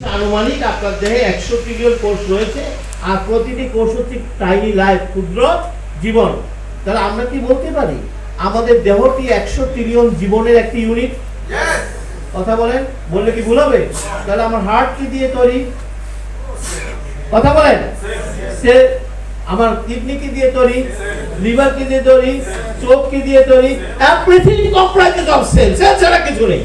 আনুমানিক আপনার দেহে একশো ট্রিলিয়ন কোষ রয়েছে আর প্রতিটি কোষ হচ্ছে টাইনি লাইফ ক্ষুদ্র জীবন। তাহলে আমরা কি বলতে পারি? আমাদের দেহটি একশো ট্রিলিয়ন জীবনের একটি ইউনিট কথা বলেন? বললে কি ভুল হবে? তাহলে আমার হার্ট কি দিয়ে তৈরি? কথা বলেন? সে আমার কিডনি কি দিয়ে তৈরি? লিভার কি দিয়ে তৈরি? চোখ কি দিয়ে তৈরি? Everything comprises of cell cell ছাড়া কিছু নেই।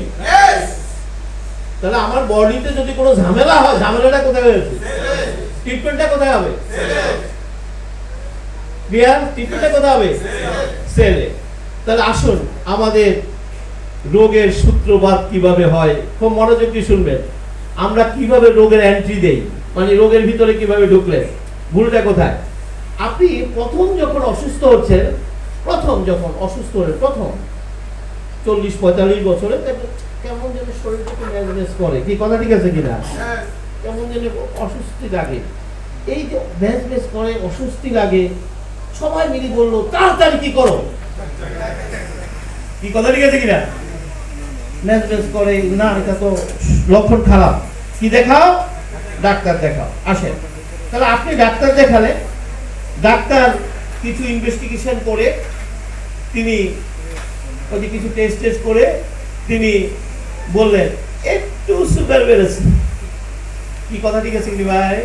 তাহলে আমার বডিতে যদি কোনো ঝামেলা হয়, ঝামেলাটা কোথায় হয়েছে? ট্রিটমেন্টটা কোথায় হবে? ক্লিয়ার ট্রিটমেন্টটা কোথায় হবে? সেলে। তাহলে আসুন, আমাদের রোগের সূত্রপাত কীভাবে হয়, খুব মনোযোগ দিয়ে শুনবেন। আমরা কীভাবে রোগের এন্ট্রি দেই মানে রোগের ভিতরে কীভাবে ঢুকলে? ভুলটা কোথায়? আপনি প্রথম যখন অসুস্থ হচ্ছেন, প্রথম যখন অসুস্থ হলেন, প্রথম চল্লিশ পঁয়তাল্লিশ বছরে কেমন যেন শরীরটাকে ম্যানেজ করে। কি কথা ঠিক আছে কিনা? কেমন যেন অস্বস্তি লাগে। এই যে ভ্যাজ ভ্যাজ করে অস্বস্তি লাগে সবাই মিলে বলল তাড়াতাড়ি কি করো? কি কথা ঠিক আছে কিনা? ম্যাচ ম্যাচ করে না এটা তো লক্ষণ খারাপ। কি দেখাও? ডাক্তার দেখাও। আসেন। তাহলে আপনি ডাক্তার দেখালে ডাক্তার কিছু ইনভেস্টিগেশন করে তিনি ওই কিছু টেস্ট টেস্ট করে তিনি বললেন, একটু সুগার বেড়েছে। কি কথা ঠিক আছে কি ভাই?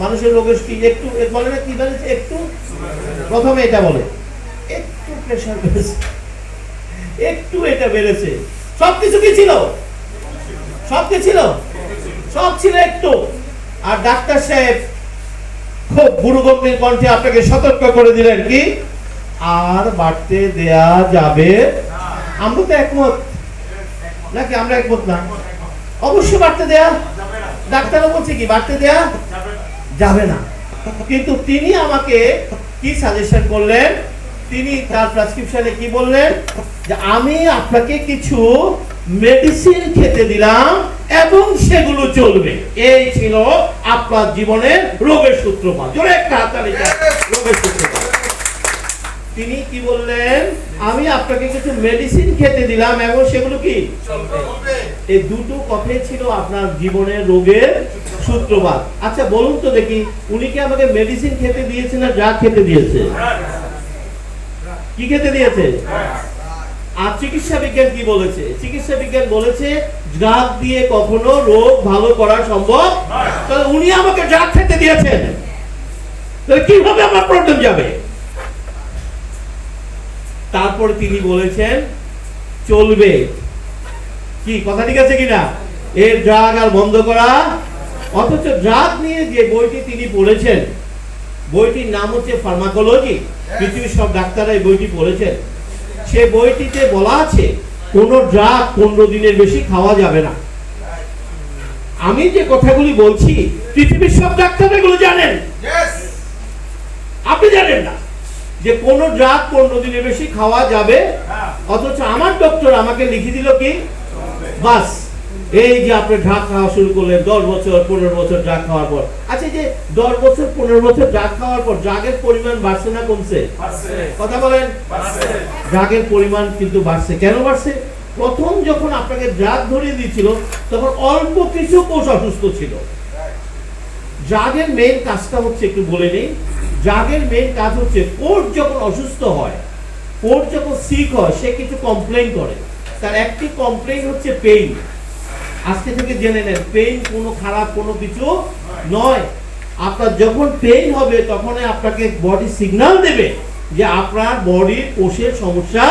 মানুষের রোগের কি একটু বলে না কি বেড়েছে? একটু? প্রথমে এটা বলে, একটু প্রেশার বেড়েছে। একটু এটা বেড়েছে। সব কিছু কি ছিল? সব কি ছিল? সব ছিল একটু। আর ডাক্তার সাহেব খুব বুড়ো গম্ভীর কণ্ঠে আপনাকে সতর্ক করে দিলেন কি? আর বাড়তে দেয়া যাবে আমরা তো একমত। নাকি আমরা একমত না? অবশ্যই বাড়তে দেয়া। ডাক্তারও বলছে কি বাড়তে দেয়া যাবে না। কিন্তু তিনি আমাকে কি সাজেশন করলেন? তিনি তার প্রেসক্রিপশনে কি বললেন? যে আমি আপনাকে কিছু মেডিসিন খেতে দিলাম এবং সেগুলো চলবে। এই ছিল আপনার জীবনের রোগের সূত্রপাত। জোরে একটা হাততালি চাই, রোগের সূত্রপাত। তিনি কি বললেন? আমি আপনাকে কিছু মেডিসিন খেতে দিলাম এবং সেগুলো কি? এই দুটো কথাই ছিল আপনার জীবনের রোগের সূত্রপাত। আচ্ছা বলুন তো দেখি উনি কি আমাকে মেডিসিন খেতে দিয়েছে না ড্রাগ খেতে দিয়েছে? কি খেতে দিয়েছে? আর চিকিৎসা বিজ্ঞান কি বলেছে? চিকিৎসা বিজ্ঞান বলেছে ড্রাগ দিয়ে কখনো রোগ ভালো করা সম্ভব তাহলে উনি আমাকে ড্রাগ খেতে দিয়েছেন। তাহলে কীভাবে আমার প্রবলেম যাবে? তারপর তিনি বলেছেন চলবে। কি কথা ঠিক আছে কিনা? এর ড্রাগ আর বন্ধ করা অথচ ড্রাগ নিয়ে যে বইটি তিনি পড়েছেন বইটির নাম হচ্ছে ফার্মাকোলজি পৃথিবীর সব ডাক্তাররা এই বইটি পড়েছেন। সে বইটিতে বলা আছে কোন ড্রাগ পনেরো দিনের বেশি খাওয়া যাবে না। আমি যে কথাগুলি বলছি পৃথিবীর সব ডাক্তার এগুলো জানেন। আপনি জানেন না। যে কোন ড্রাগ পনেরো দিনের বেশি খাওয়া যাবে? অথচ আমার ডক্টর আমাকে লিখে দিল কি? বাস এই যে আপনি ড্রাগ খাওয়া শুরু করলেন দশ বছর পনেরো বছর ড্রাগ খাওয়ার পর। আচ্ছা যে দশ বছর পনেরো বছর ড্রাগ খাওয়ার পর ড্রাগের পরিমাণ বাড়ছে না কমছে? কথা বলেন। ড্রাগের পরিমাণ কিন্তু বাড়ছে। কেন বাড়ছে? প্রথম যখন আপনাকে ড্রাগ ধরিয়ে দিয়েছিল তখন অল্প কিছু কোষ অসুস্থ ছিল। ড্রাগের মেইন কাজটা হচ্ছে একটু বলে নিই। ড্রাগের মেন কাজ হচ্ছে কোর্ট যখন অসুস্থ হয় কোর্ট যখন সিক হয়, সে কিছু কমপ্লেন করে। তার একটি কমপ্লেন হচ্ছে পেইন আজকে থেকে জেনে নেন পেইন কোনো খারাপ কোনো কিছু নয়। আপনার যখন পেইন হবে তখন আপনাকে বডি সিগন্যাল দেবে যে আপনার বডির কোষের সমস্যা।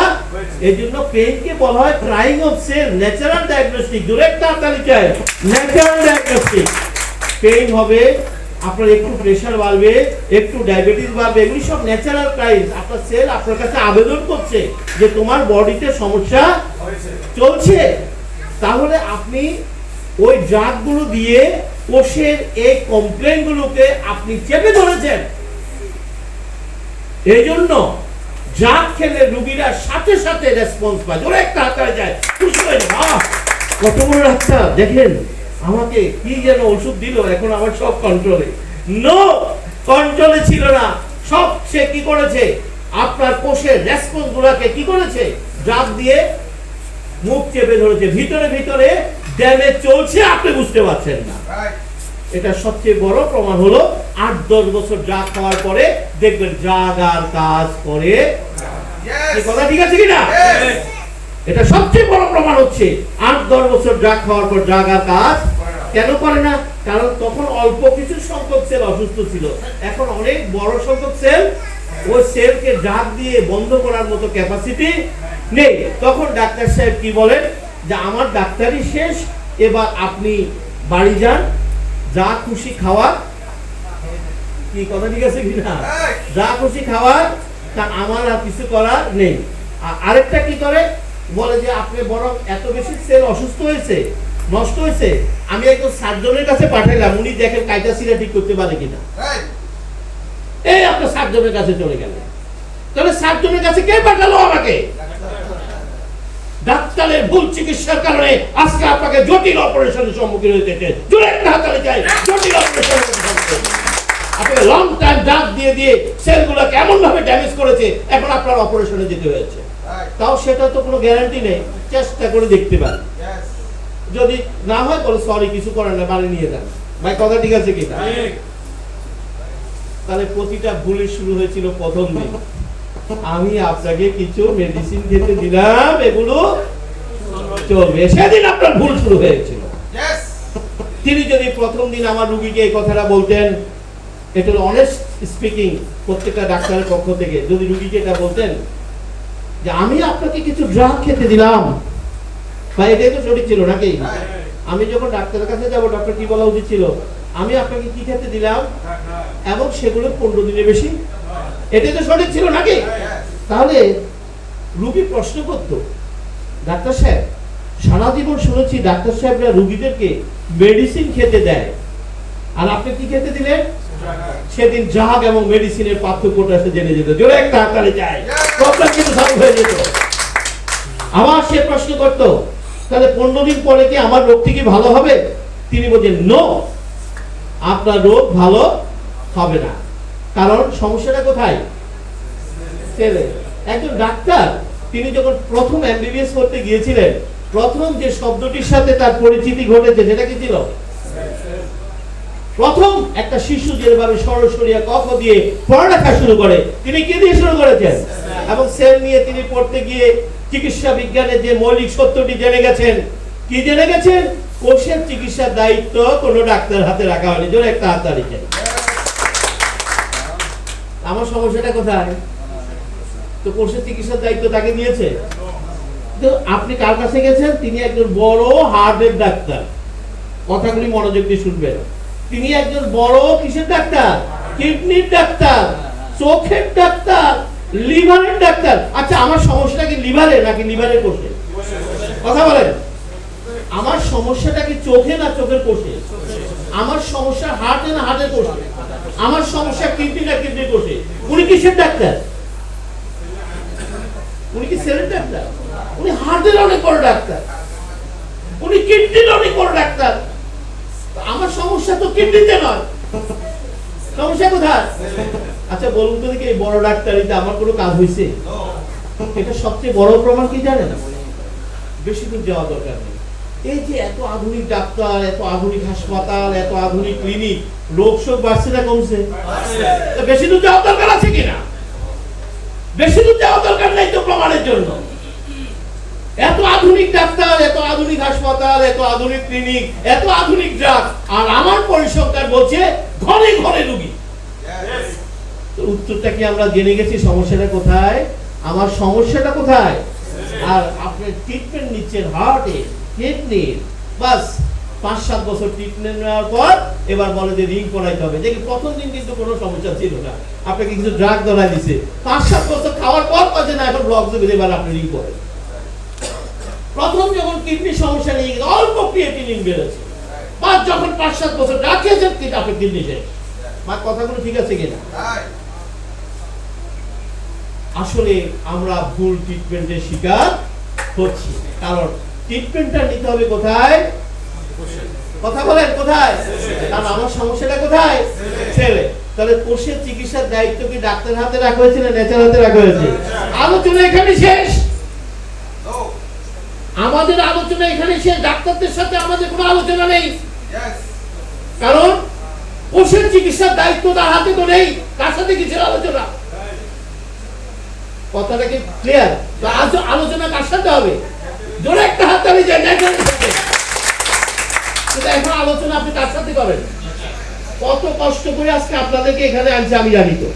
এই জন্য পেইনকে বলা হয় crying of cell natural diagnostic direct তাড়াতাড়ি চাই। ন্যাচারাল ডায়াগনস্টিক পেইন হবে আপনার একটু প্রেশার বাড়বে একটু ডায়াবেটিস বাড়বে এগুলি সব ন্যাচারাল ক্রাইস আপনার সেল আপনার কাছে আবেদন করছে যে তোমার বডিতে সমস্যা চলছে। তাহলে আপনি ওই ড্রাগগুলো দিয়ে কোষের এই কমপ্লেনগুলোকে আপনি চেপে ধরেছেন। এই জন্য ড্রাগ খেলে রুগীরা সাথে সাথে রেসপন্স পায়। জোরে একটা হাতায় যায়। খুশি হয়ে যায়, কত বড় ডাক্তার দেখেন আমাকে কি যেন ওষুধ দিল এখন আমার সব কন্ট্রোলে নো কন্ট্রোলে ছিল না। সব সে কি করেছে? আপনার কোষের রেসপন্স গুলাকে কি করেছে? ড্রাগ দিয়ে মুখ চেপে ধরেছে। ভিতরে ভিতরে ড্যামেজ চলছে আপনি বুঝতে পারছেন না। এটা সবচেয়ে বড় প্রমাণ হলো আট দশ বছর ড্রাগ খাওয়ার পরে দেখবেন ড্রাগ আর কাজ করে। কথা ঠিক আছে কিনা? এটা সবচেয়ে বড় প্রমাণ হচ্ছে আট দশ বছর ড্রাগ খাওয়ার পর ড্রাগ আর কাজ কেন করে না? কারণ তখন অল্প কিছু সংখ্যক সেল অসুস্থ ছিল। এখন অনেক বড় সংখ্যক সেল ওই সেলকে ড্রাগ দিয়ে বন্ধ করার মতো ক্যাপাসিটি নেই। তখন ডাক্তার সাহেব কি বলেন? যে আমার ডাক্তারই শেষ এবার আপনি বাড়ি যান যা খুশি খাওয়া। কি কথা ঠিক আছে কিনা? যা খুশি খাওয়ার তা আমার আর কিছু করার নেই। আরেকটা কি করে? বলে যে আপনি বরং এত বেশি সেল অসুস্থ হয়েছে নষ্ট হয়েছে আমি একজন সার্জনের কাছে পাঠাইলাম উনি দেখেন কাইটা সিরা ঠিক করতে পারে কিনা। এই! আপনার সার্জনের কাছে চলে গেলেন। তাহলে সার্জনের কাছে কে পাঠালো আমাকে? ডাক্তারের ভুল চিকিৎসার কারণে আজকে আপনাকে জটিল অপারেশনের সম্মুখীন হতে জটিল অপারেশনের আপনাকে লং টাইম দিয়ে দিয়ে সেলগুলো কেমন ভাবে ড্যামেজ করেছে এখন আপনার অপারেশনে যেতে হয়েছে। তাও সেটা তো কোনো গ্যারান্টি নেই চেষ্টা করে দেখতে পারেন। যদি না হয় বলে সরি কিছু করেন না বাড়ি নিয়ে যান। ভাই কথা ঠিক আছে কি তাহলে প্রতিটা ভুলে শুরু হয়েছিল প্রথম দিন। আমি আপনাকে কিছু মেডিসিন খেতে দিলাম এগুলো চলবে। সেদিন আপনার ভুল শুরু হয়েছিল। তিনি যদি প্রথম দিন আমার রুগীকে এই কথাটা বলতেন এটা অনেস্ট স্পিকিং প্রত্যেকটা ডাক্তারের পক্ষ থেকে। যদি রুগীকে এটা বলতেন যে, আমি আপনাকে কিছু ড্রাগ খেতে দিলাম। বা, এটাই তো সঠিক ছিল নাকি? আমি যখন ডাক্তারের কাছে যাব, ডাক্তার কি বলা উচিত ছিল? আমি আপনাকে কি খেতে দিলাম? এবং সেগুলো পনেরো দিনের বেশি। এটাই তো সঠিক ছিল নাকি? তাহলে রুগী প্রশ্ন করতো, ডাক্তার সাহেব, সারা জীবন শুনেছি ডাক্তার সাহেবরা রুগীদেরকে মেডিসিন খেতে দেয়। আর আপনি কি খেতে দিলেন? সেদিন জাহাগ এবং মেডিসিনের পার্থক্যটা সে জেনে যেত। জোরে একটা হাতালে যায় প্রবলেম কিন্তু সলভ হয়ে যেত। আবার সে প্রশ্ন করত, তাহলে পনেরো দিন পরে কি আমার রোগটি কি ভালো হবে? তিনি বলছেন নো আপনার রোগ ভালো হবে না। কারণ সমস্যাটা কোথায়? ছেলে একজন ডাক্তার, তিনি যখন প্রথম এমবিবিএস করতে গিয়েছিলেন, প্রথম যে শব্দটির সাথে তার পরিচিতি ঘটেছে, সেটা কি ছিল? প্রথম একটা শিশু যেভাবে সরসরিয়া কফ দিয়ে পড়ালেখা শুরু করে, তিনি কি দিয়ে শুরু করেছেন? এবং সেল নিয়ে তিনি পড়তে গিয়ে চিকিৎসা বিজ্ঞানের যে মৌলিক সত্যটি জেনে গেছেন, কি জেনে গেছেন? কোষের চিকিৎসার দায়িত্ব কোনো ডাক্তার হাতে রাখা হয়নি। জোরে একটা হাত দাঁড়িয়ে আমার সমস্যাটা কোথায়? তো কোষের চিকিৎসার দায়িত্ব তাকে দিয়েছে? তো আপনি কার কাছে গেছেন? তিনি একজন বড় হার্টের ডাক্তার। কথাগুলি মনোযোগ দিয়ে শুনবেন। তিনি একজন বড় কিসের ডাক্তার? কিডনির ডাক্তার, চোখের ডাক্তার, লিভারের ডাক্তার। আচ্ছা আমার সমস্যাটা কি লিভারে নাকি লিভারের কোষে? কথা বলেন। আমার সমস্যাটা কি চোখে না চোখের কোষে? আমার সমস্যা হার্টে না হার্টের কোষে? আমার সমস্যা কিডনি না কিডনির কোষে? উনি কিসের ডাক্তার? উনি কি সেলের ডাক্তার? উনি হার্টের অনেক বড় ডাক্তার। উনি কিডনির অনেক বড় ডাক্তার। আমার সমস্যা তো কিডনিতে নয়। সমস্যা কোথায়? আচ্ছা বলুন তো দেখি বড় ডাক্তারিতে আমার কোনো কাজ হয়েছে এটা সবচেয়ে বড় প্রমাণ কি জানেন? বেশি দূর যাওয়া দরকার নেই। এই যে এত আধুনিক ডাক্তার, এত আধুনিক হাসপাতাল, এত আধুনিক ক্লিনিক, লোক শোক বাড়ছে না কমছে? বেশি দূর যাওয়া দরকার আছে কিনা? বেশি দূর যাওয়া দরকার নেই তো প্রমাণের জন্য। এত আধুনিক ডাক্তার এত আধুনিক হাসপাতাল এত আধুনিক ক্লিনিক এত আধুনিক ড্রাগ। আর আমার পরিসংখ্যান বলছে ঘরে ঘরে রুগী। তো উত্তরটা কি আমরা জেনে গেছি? সমস্যাটা কোথায়? আমার সমস্যাটা কোথায়? আর আপনি ট্রিটমেন্ট নিচ্ছেন হার্টে কিডনির বাস পাঁচ সাত বছর ট্রিটমেন্ট নেওয়ার পর এবার বলে যে রিং করাইতে হবে। দেখি প্রথম দিন কিন্তু কোনো সমস্যা ছিল না। আপনাকে কিছু ড্রাগ ধরাই দিছে। পাঁচ সাত বছর খাওয়ার পর পাচ্ছে না এখন ব্লক দেবে এবার আপনি রিং করেন প্রথম যখন কিডনির সমস্যা নিয়ে গেছে অল্প ক্রিয়েটিনিন বেড়েছে। বা যখন পাঁচ সাত বছর ড্রাগ খেয়েছেন কিন্তু কিডনি শেষ। মা কথাগুলো ঠিক আছে কিনা? আসলে আমরা ভুল ট্রিটমেন্টের শিকার হচ্ছি। কারণ ট্রিটমেন্টটা নিতে হবে কোথায়? কথা বলেন কোথায়? কারণ আমার সমস্যাটা কোথায়? ছেলে। তাহলে কোষের চিকিৎসার দায়িত্ব কি ডাক্তার হাতে রাখা হয়েছে না নেচার হাতে রাখা হয়েছে? আলোচনা এখানে শেষ। আমাদের আলোচনা এখানে সে ডাক্তারদের সাথে আমাদের কোনো আলোচনা নেই। কারণ কোষের চিকিৎসার দায়িত্ব তার হাতে তো নেই তার সাথে কিসের আলোচনা? কথাটা কি ক্লিয়ার আজ আলোচনা কার সাথে হবে? জোরে একটা হাত তালি যায় এখন আলোচনা আপনি কার সাথে করেন? কত কষ্ট করে আজকে আপনাদেরকে এখানে আনছে আমি জানি তো।